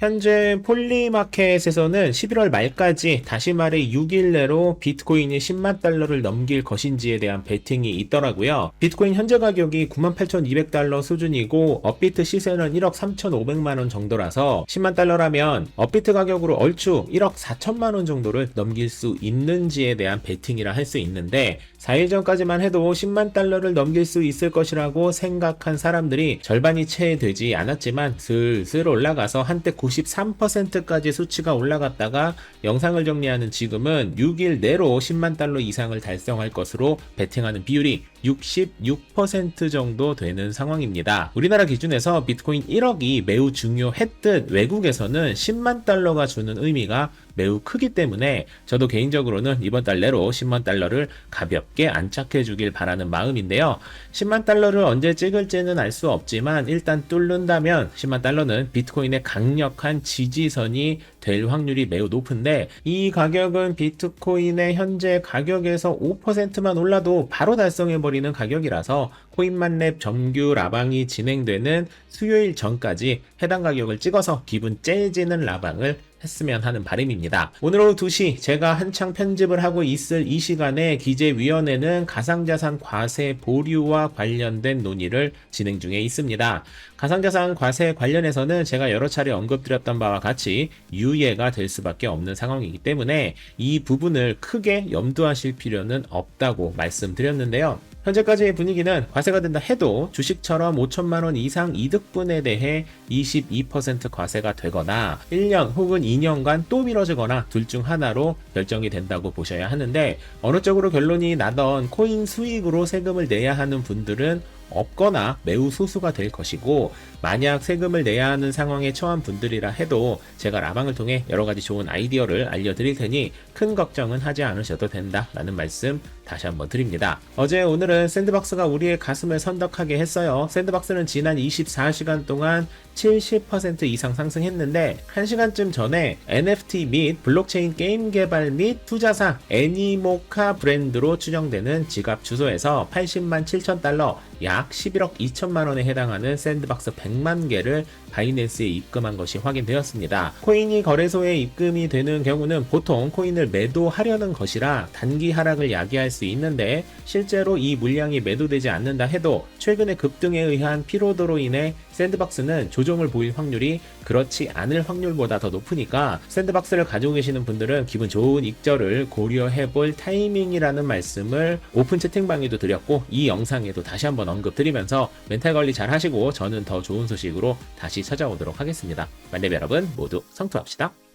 현재 폴리마켓에서는 11월 말까지 다시 말해 6일 내로 비트코인이 10만 달러를 넘길 것인지에 대한 베팅이 있더라고요. 비트코인 현재 가격이 98,200달러 수준이고 업비트 시세는 1억 3,500만 원 정도라서 10만 달러라면 업비트 가격으로 얼추 1억 4천만 원 정도를 넘길 수 있는지에 대한 베팅이라 할 수 있는데 4일 전까지만 해도 10만 달러를 넘길 수 있을 것이라고 생각한 사람들이 절반이 채 되지 않았지만 슬슬 올라가서 한때 93%까지 수치가 올라갔다가 영상을 정리하는 지금은 6일 내로 10만 달러 이상을 달성할 것으로 베팅하는 비율이 66% 정도 되는 상황입니다. 우리나라 기준에서 비트코인 1억이 매우 중요했듯 외국에서는 10만 달러가 주는 의미가 매우 크기 때문에 저도 개인적으로는 이번 달 내로 10만 달러를 가볍게 안착해 주길 바라는 마음인데요. 10만 달러를 언제 찍을지는 알 수 없지만 일단 뚫는다면 10만 달러는 비트코인의 강력한 지지선이 될 확률이 매우 높은데 이 가격은 비트코인의 현재 가격에서 5%만 올라도 바로 달성해 버리는 가격이라서 코인만랩 정규 라방이 진행되는 수요일 전까지 해당 가격을 찍어서 기분 째지는 라방을 했으면 하는 바람입니다. 오늘 오후 2시 제가 한창 편집을 하고 있을 이 시간에 기재위원회는 가상자산 과세 보류와 관련된 논의를 진행 중에 있습니다. 가상자산 과세 관련해서는 제가 여러 차례 언급드렸던 바와 같이 유예가 될 수밖에 없는 상황이기 때문에 이 부분을 크게 염두하실 필요는 없다고 말씀드렸는데요. 현재까지의 분위기는 과세가 된다 해도 주식처럼 5천만 원 이상 이득분에 대해 22% 과세가 되거나 1년 혹은 2년간 또 미뤄지거나 둘 중 하나로 결정이 된다고 보셔야 하는데 어느 쪽으로 결론이 나던 코인 수익으로 세금을 내야 하는 분들은 없거나 매우 소수가 될 것이고 만약 세금을 내야 하는 상황에 처한 분들이라 해도 제가 라방을 통해 여러 가지 좋은 아이디어를 알려드릴 테니 큰 걱정은 하지 않으셔도 된다라는 말씀 다시 한번 드립니다. 어제 오늘은 샌드박스가 우리의 가슴을 선덕하게 했어요. 샌드박스는 지난 24시간 동안 70% 이상 상승했는데 1시간쯤 전에 NFT 및 블록체인 게임 개발 및 투자사 애니모카 브랜드로 추정되는 지갑 주소에서 80만 7천 달러 약 11억 2천만 원에 해당하는 샌드박스 100만 개를 바이낸스에 입금한 것이 확인되었습니다. 코인이 거래소에 입금이 되는 경우는 보통 코인을 매도하려는 것이라 단기 하락을 야기할 수 있는데 실제로 이 물량이 매도되지 않는다 해도 최근의 급등에 의한 피로도로 인해 샌드박스는 조정을 보일 확률이 그렇지 않을 확률보다 더 높으니까 샌드박스를 가지고 계시는 분들은 기분 좋은 익절을 고려해 볼 타이밍이라는 말씀을 오픈 채팅방에도 드렸고 이 영상에도 다시 한번 언급 드리면서 멘탈 관리 잘 하시고 저는 더 좋은 소식으로 다시 찾아오도록 하겠습니다. 만렙 여러분 모두 성투합시다.